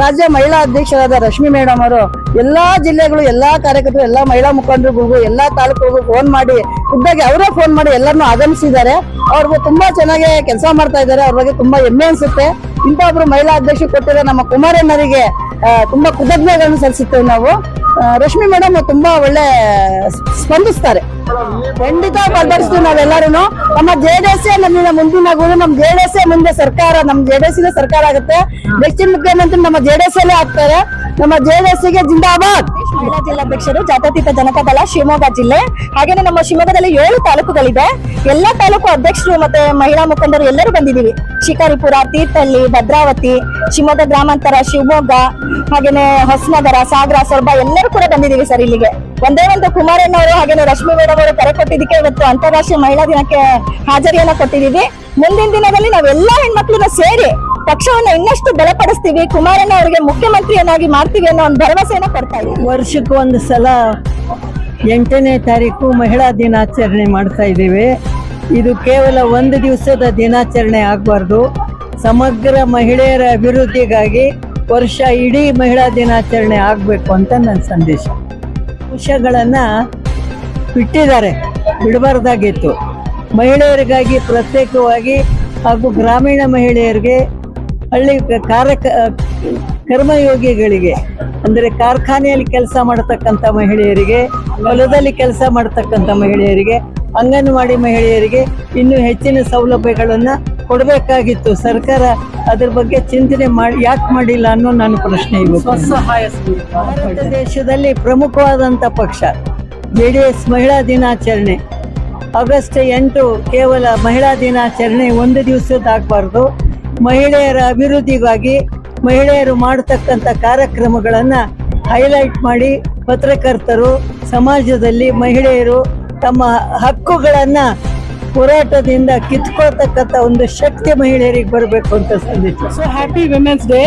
ರಾಜ್ಯ ಮಹಿಳಾ ಅಧ್ಯಕ್ಷರಾದ ರಶ್ಮಿ ಮೇಡಮ್ ಅವರು ಎಲ್ಲಾ ಜಿಲ್ಲೆಗಳು, ಎಲ್ಲಾ ಕಾರ್ಯಕರ್ತರು, ಎಲ್ಲಾ ಮಹಿಳಾ ಮುಖಂಡರುಗಳಿಗೂ, ಎಲ್ಲಾ ತಾಲೂಕುಗಳಿಗೂ ಫೋನ್ ಮಾಡಿ ಖುದ್ದಾಗಿ ಅವರೇ ಫೋನ್ ಮಾಡಿ ಎಲ್ಲರನ್ನೂ ಆಗಮಿಸಿದ್ದಾರೆ. ಅವ್ರಿಗೂ ತುಂಬಾ ಚೆನ್ನಾಗಿ ಕೆಲಸ ಮಾಡ್ತಾ ಇದ್ದಾರೆ. ಅವ್ರ ಬಗ್ಗೆ ತುಂಬಾ ಹೆಮ್ಮೆ ಅನ್ಸುತ್ತೆ. ಇಂಥ ಒಬ್ರು ಮಹಿಳಾ ಅಧ್ಯಕ್ಷ ಕೊಟ್ಟಿರೋ ನಮ್ಮ ಕುಮಾರಣ್ಣರಿಗೆ ತುಂಬಾ ಕೃತಜ್ಞತೆಗಳನ್ನು ಸಲ್ಲಿಸುತ್ತೇವೆ ನಾವು. ರಶ್ಮಿ ಮೇಡಮ್ ತುಂಬಾ ಒಳ್ಳೆ ಸ್ಪಂದಿಸ್ತಾರೆ. ಖಂಡಿತ ಬಲಪಡಿಸ್ತೀವಿ ನಾವೆಲ್ಲರೂ ನಮ್ಮ ಜೆ ಡಿ ಎಸ್ ನಮ್ಮಿನ ಮುಂದಿನ ಗುರು ನಮ್ ಜೆ ಡಿ ಎಸ್ ಮುಂದೆ ಸರ್ಕಾರ, ನಮ್ ಜೆ ಡಿ ಎಸ್ ಸರ್ಕಾರ ಆಗುತ್ತೆ. ನೆಕ್ಸ್ಟ್ ಮುಖ್ಯಮಂತ್ರಿ ನಮ್ಮ ಜೆ ಡಿ ಎಸ್ ಅಲ್ಲೇ ಆಗ್ತಾರೆ. ನಮ್ಮ ಜೆ ಡಿ ಎಸ್ಗೆ ಜಿಂದಾಬಾದ್. ಮಹಿಳಾ ಜಿಲ್ಲಾಧ್ಯಕ್ಷರು, ಜಾತ್ಯತೀತ ಜನತಾ ದಳ, ಶಿವಮೊಗ್ಗ ಜಿಲ್ಲೆ. ಹಾಗೇನೆ ನಮ್ಮ ಶಿವಮೊಗ್ಗದಲ್ಲಿ ಏಳು ತಾಲೂಕುಗಳಿದೆ ಎಲ್ಲಾ ತಾಲೂಕು ಅಧ್ಯಕ್ಷರು ಮತ್ತೆ ಮಹಿಳಾ ಮುಖಂಡರು ಎಲ್ಲರೂ ಬಂದಿದ್ದೀವಿ. ಶಿಕಾರಿಪುರ, ತೀರ್ಥಹಳ್ಳಿ, ಭದ್ರಾವತಿ, ಶಿವಮೊಗ್ಗ ಗ್ರಾಮಾಂತರ, ಶಿವಮೊಗ್ಗ, ಹಾಗೇನೆ ಹೊಸನಗರ, ಸಾಗರ, ಸೊರಬ ಎಲ್ಲರೂ ಕೂಡ ಬಂದಿದ್ದೀವಿ ಸರ್ ಇಲ್ಲಿಗೆ. ಒಂದೇ ಒಂದು ಕುಮಾರಣ್ಣ ಅವರು ಹಾಗೇನೆ ರಶ್ಮಿ ಮೇಡಮ್ ಅವರು ಕರೆ ಕೊಟ್ಟಿದ್ದಕ್ಕೆ ಇವತ್ತು ಅಂತಾರಾಷ್ಟ್ರೀಯ ಮಹಿಳಾ ದಿನಕ್ಕೆ ಹಾಜರಿಯನ್ನ ಕೊಟ್ಟಿದ್ದೀವಿ. ಮುಂದಿನ ದಿನದಲ್ಲಿ ನಾವೆಲ್ಲಾ ಹೆಣ್ಮಕ್ಳನ್ನ ಸೇರಿ ಪಕ್ಷವನ್ನ ಇನ್ನಷ್ಟು ಬಲಪಡಿಸ್ತೀವಿ. ಕುಮಾರಣ್ಣ ಅವರಿಗೆ ಮುಖ್ಯಮಂತ್ರಿಯನ್ನಾಗಿ ಮಾಡ್ತೀವಿ ಅನ್ನೋ ಒಂದು ಭರವಸೆಯನ್ನ ಕೊಡ್ತಾ ಇದ್ದೀವಿ. ವರ್ಷಕ್ಕೊಂದು ಸಲ ಎಂಟನೇ ತಾರೀಕು ಮಹಿಳಾ ದಿನಾಚರಣೆ ಮಾಡ್ತಾ ಇದ್ದೀವಿ. ಇದು ಕೇವಲ ಒಂದು ದಿವಸದ ದಿನಾಚರಣೆ ಆಗಬಾರ್ದು. ಸಮಗ್ರ ಮಹಿಳೆಯರ ಅಭಿವೃದ್ಧಿಗಾಗಿ ವರ್ಷ ಇಡೀ ಮಹಿಳಾ ದಿನಾಚರಣೆ ಆಗಬೇಕು ಅಂತ ನನ್ನ ಸಂದೇಶ. ಅಂಶಗಳನ್ನು ಬಿಟ್ಟಿದ್ದಾರೆ, ಬಿಡಬಾರ್ದಾಗಿತ್ತು. ಮಹಿಳೆಯರಿಗಾಗಿ ಪ್ರತ್ಯೇಕವಾಗಿ ಹಾಗೂ ಗ್ರಾಮೀಣ ಮಹಿಳೆಯರಿಗೆ ಹಳ್ಳಿ ಕಾರ್ಯಕ ಕಾರ್ಯ ಕರ್ಮಯೋಗಿಗಳಿಗೆ, ಅಂದರೆ ಕಾರ್ಖಾನೆಯಲ್ಲಿ ಕೆಲಸ ಮಾಡತಕ್ಕಂಥ ಮಹಿಳೆಯರಿಗೆ, ಹೊಲದಲ್ಲಿ ಕೆಲಸ ಮಾಡತಕ್ಕಂಥ ಮಹಿಳೆಯರಿಗೆ, ಅಂಗನವಾಡಿ ಮಹಿಳೆಯರಿಗೆ ಇನ್ನೂ ಹೆಚ್ಚಿನ ಸೌಲಭ್ಯಗಳನ್ನು ಕೊಡಬೇಕಾಗಿತ್ತು. ಸರ್ಕಾರ ಅದ್ರ ಬಗ್ಗೆ ಚಿಂತನೆ ಮಾಡಿ ಯಾಕೆ ಮಾಡಿಲ್ಲ ಅನ್ನೋ ನನ್ನ ಪ್ರಶ್ನೆ ಇವತ್ತು ಭಾರತ ದೇಶದಲ್ಲಿ ಪ್ರಮುಖವಾದಂಥ ಪಕ್ಷ ಜೆ ಡಿ ಎಸ್ ಮಹಿಳಾ ದಿನಾಚರಣೆ. ಆಗಸ್ಟ್ ಎಂಟು ಕೇವಲ ಮಹಿಳಾ ದಿನಾಚರಣೆ ಒಂದು ದಿವಸದಾಗಬಾರ್ದು ಮಹಿಳೆಯರ ಅಭಿವೃದ್ಧಿಗಾಗಿ ಮಹಿಳೆಯರು ಮಾಡತಕ್ಕಂಥ ಕಾರ್ಯಕ್ರಮಗಳನ್ನು ಹೈಲೈಟ್ ಮಾಡಿ ಪತ್ರಕರ್ತರು ಸಮಾಜದಲ್ಲಿ ಮಹಿಳೆಯರು ತಮ್ಮ ಹಕ್ಕುಗಳನ್ನು ಹೋರಾಟದಿಂದ ಕಿತ್ಕೊಳ್ತಕ್ಕಂಥ ಒಂದು ಶಕ್ತಿ ಮಹಿಳೆಯರಿಗೆ ಬರಬೇಕು ಅಂತ ಸಂದೇಶ. ಸೊ ಹ್ಯಾಪಿ ವಿಮೆನ್ಸ್ ಡೇ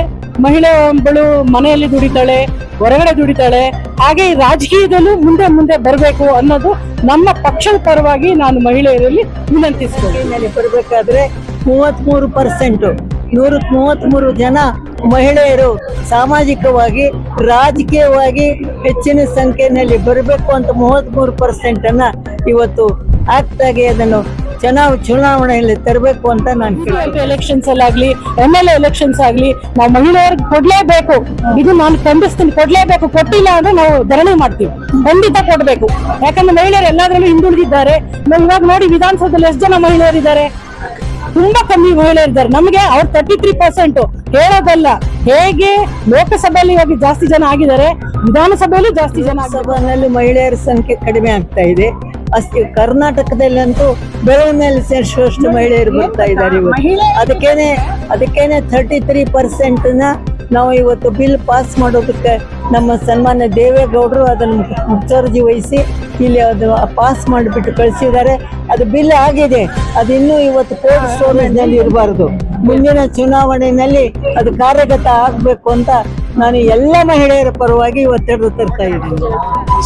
ಮಹಿಳೆ ಒಬ್ಬಳು ಮನೆಯಲ್ಲಿ ದುಡಿತಾಳೆ ಹೊರಗಡೆ ದುಡಿತಾಳೆ ಹಾಗೆ ರಾಜಕೀಯದಲ್ಲೂ ಮುಂದೆ ಮುಂದೆ ಬರಬೇಕು ಅನ್ನೋದು ನಮ್ಮ ಪಕ್ಷದ ಪರವಾಗಿ ನಾನು ಮಹಿಳೆಯರಲ್ಲಿ ವಿನಂತಿಸ್ತೇನೆ. ಬರಬೇಕಾದ್ರೆ ಮೂವತ್ತ್ಮೂರು ಪರ್ಸೆಂಟು ನೂರ ಮೂವತ್ತ್ಮೂರು ಜನ ಮಹಿಳೆಯರು ಸಾಮಾಜಿಕವಾಗಿ ರಾಜಕೀಯವಾಗಿ ಹೆಚ್ಚಿನ ಸಂಖ್ಯೆಯಲ್ಲಿ ಬರಬೇಕು ಅಂತ ಮೂವತ್ತ್ಮೂರು ಪರ್ಸೆಂಟನ್ನು ಇವತ್ತು ಆಕ್ಟ್ ಆಗಿ ಅದನ್ನು ಚೆನ್ನಾಗ್ ಚುನಾವಣೆಯಲ್ಲಿ ತರಬೇಕು ಅಂತ ನಾನು ಎಲೆಕ್ಷನ್ಸ್ ಅಲ್ಲಾಗ್ಲಿ ಎಂ ಎಲ್ ಎಲೆಕ್ಷನ್ಸ್ ಆಗ್ಲಿ ನಾವು ಮಹಿಳೆಯರಿಗೆ ಕೊಡ್ಲೇಬೇಕು. ಇದು ನಾನು ಖಂಡಿಸ್ತೀನಿ ಕೊಡ್ಲೇಬೇಕು. ಕೊಟ್ಟಿಲ್ಲ ಅಂದ್ರೆ ನಾವು ಧರಣಿ ಮಾಡ್ತೀವಿ. ಖಂಡಿತ ಕೊಡ್ಬೇಕು. ಯಾಕಂದ್ರೆ ಮಹಿಳೆಯರು ಎಲ್ಲಾದ್ರಲ್ಲೂ ಹಿಂದುಳಿದಿದ್ದಾರೆ. ನಾವು ಇವಾಗ ನೋಡಿ ವಿಧಾನಸೌಧದಲ್ಲಿ ಎಷ್ಟು ಜನ ಮಹಿಳೆಯರಿದ್ದಾರೆ? ತುಂಬಾ ಕಮ್ಮಿ ಮಹಿಳೆಯರಿದ್ದಾರೆ. ನಮಗೆ ಅವ್ರು ತರ್ಟಿ ತ್ರೀ ಪರ್ಸೆಂಟ್ ಹೇಳೋದಲ್ಲ. ಹೇಗೆ ಲೋಕಸಭೆಯಲ್ಲಿ ಇವಾಗ ಜಾಸ್ತಿ ಜನ ಆಗಿದ್ದಾರೆ ವಿಧಾನಸಭೆಯಲ್ಲೂ ಜಾಸ್ತಿ ಜನ ಸಭೆಯಲ್ಲಿ ಮಹಿಳೆಯರ ಸಂಖ್ಯೆ ಕಡಿಮೆ ಆಗ್ತಾ ಇದೆ. ಅಷ್ಟೇ ಕರ್ನಾಟಕದಲ್ಲಂತೂ ಬೆಳವಣಿಗೆಯಲ್ಲಿ ಸೇರಿಸುವಷ್ಟು ಮಹಿಳೆಯರು ಬರ್ತಾ ಇದ್ದಾರೆ ಇವತ್ತು. ಅದಕ್ಕೇನೆ ಅದಕ್ಕೇನೆ ಥರ್ಟಿ ತ್ರೀ ಪರ್ಸೆಂಟ್ನ ನಾವು ಇವತ್ತು ಬಿಲ್ ಪಾಸ್ ಮಾಡೋದಕ್ಕೆ ನಮ್ಮ ಸನ್ಮಾನ್ಯ ದೇವೇಗೌಡರು ಅದನ್ನು ಮುಖ್ಯರ್ಜಿ ವಹಿಸಿ ಇಲ್ಲಿ ಅದು ಪಾಸ್ ಮಾಡಿಬಿಟ್ಟು ಕಳಿಸಿದ್ದಾರೆ. ಅದು ಬಿಲ್ ಆಗಿದೆ. ಅದು ಇನ್ನೂ ಇವತ್ತು ಕೋಲ್ಡ್ ಸ್ಟೋರೇಜ್ನಲ್ಲಿ ಇರಬಾರ್ದು. ಮುಂದಿನ ಚುನಾವಣೆಯಲ್ಲಿ ಅದು ಕಾರ್ಯಗತ ಆಗಬೇಕು ಅಂತ ನಾನು ಎಲ್ಲ ಮಹಿಳೆಯರ ಪರವಾಗಿ ಇವತ್ತೆರಡು ತರ್ತಾ ಇದ್ದೀನಿ.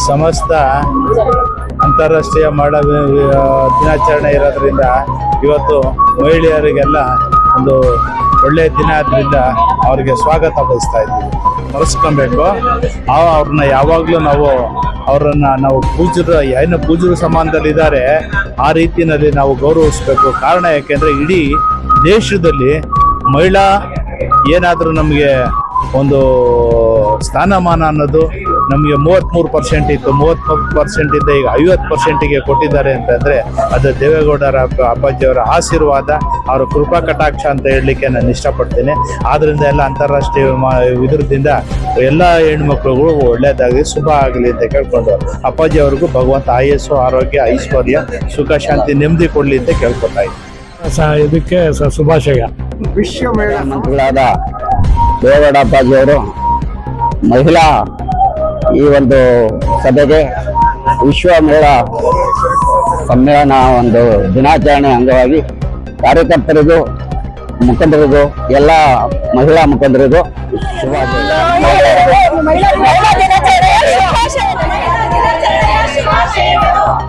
ಸಮಸ್ತ ಅಂತಾರಾಷ್ಟ್ರೀಯ ಮಹಿಳಾ ದಿನಾಚರಣೆ ಇರೋದ್ರಿಂದ ಇವತ್ತು ಮಹಿಳೆಯರಿಗೆಲ್ಲ ಒಂದು ಒಳ್ಳೆಯ ದಿನ ಆದ್ದರಿಂದ ಅವರಿಗೆ ಸ್ವಾಗತ ಬಯಸ್ತಾ ಇದ್ದೀವಿ. ಆ, ಅವ್ರನ್ನ ಯಾವಾಗಲೂ ನಾವು ಅವರನ್ನು ನಾವು ಪೂಜ್ಯರು ಏನು ಪೂಜ್ಯರು ಸಮಾನದಲ್ಲಿದ್ದಾರೆ, ಆ ರೀತಿಯಲ್ಲಿ ನಾವು ಗೌರವಿಸ್ಬೇಕು. ಕಾರಣ ಯಾಕೆಂದರೆ ಇಡೀ ದೇಶದಲ್ಲಿ ಮಹಿಳಾ ಏನಾದರೂ ನಮಗೆ ಒಂದು ಸ್ಥಾನಮಾನ ಅನ್ನೋದು ನಮಗೆ ಮೂವತ್ತ್ಮೂರು ಪರ್ಸೆಂಟ್ ಇತ್ತು. ಮೂವತ್ತ್ ಪರ್ಸೆಂಟ್ ಇದ್ದ ಈಗ ಐವತ್ತು ಪರ್ಸೆಂಟಿಗೆ ಕೊಟ್ಟಿದ್ದಾರೆ ಅಂತಂದರೆ ಅದು ದೇವೇಗೌಡರ ಅಪ್ಪ- ಅಪ್ಪಾಜಿಯವರ ಆಶೀರ್ವಾದ ಅವರ ಕೃಪಾ ಕಟಾಕ್ಷ ಅಂತ ಹೇಳಲಿಕ್ಕೆ ನಾನು ಇಷ್ಟಪಡ್ತೀನಿ. ಆದ್ದರಿಂದ ಎಲ್ಲ ಅಂತಾರಾಷ್ಟ್ರೀಯ ವಿಮಾ ಇದ್ರದಿಂದ ಎಲ್ಲ ಹೆಣ್ಮಕ್ಳುಗಳು ಒಳ್ಳೆಯದಾಗಲಿ ಶುಭ ಆಗಲಿ ಅಂತ ಕೇಳ್ಕೊಂಡು ಅಪ್ಪಾಜಿ ಅವ್ರಿಗೂ ಭಗವಂತ ಆಯಸ್ಸು ಆರೋಗ್ಯ ಐಶ್ವರ್ಯ ಸುಖ ಶಾಂತಿ ನೆಮ್ಮದಿ ಕೊಡಲಿ ಅಂತ ಕೇಳ್ಕೊತಾ ಇದ್ದೀನಿ. ಸ- ಇದಕ್ಕೆ ವಿಶ್ವ ಶುಭಾಶಯ. ಮಂತ್ರಿಗಳಾದ ದೇವೇಗೌಡ ಅಪ್ಪಾಜಿಯವರು ಮಹಿಳಾ ಈ ಒಂದು ಸಭೆಗೆ ವಿಶ್ವ ಮಹಿಳಾ ಸಮ್ಮೇಳನ ಒಂದು ದಿನಾಚರಣೆ ಅಂಗವಾಗಿ ಕಾರ್ಯಕರ್ತರಿಗೂ, ಮುಖಂಡರಿಗೂ, ಎಲ್ಲ ಮಹಿಳಾ ಮುಖಂಡರಿಗೂ ಶುಭಾಶಯ.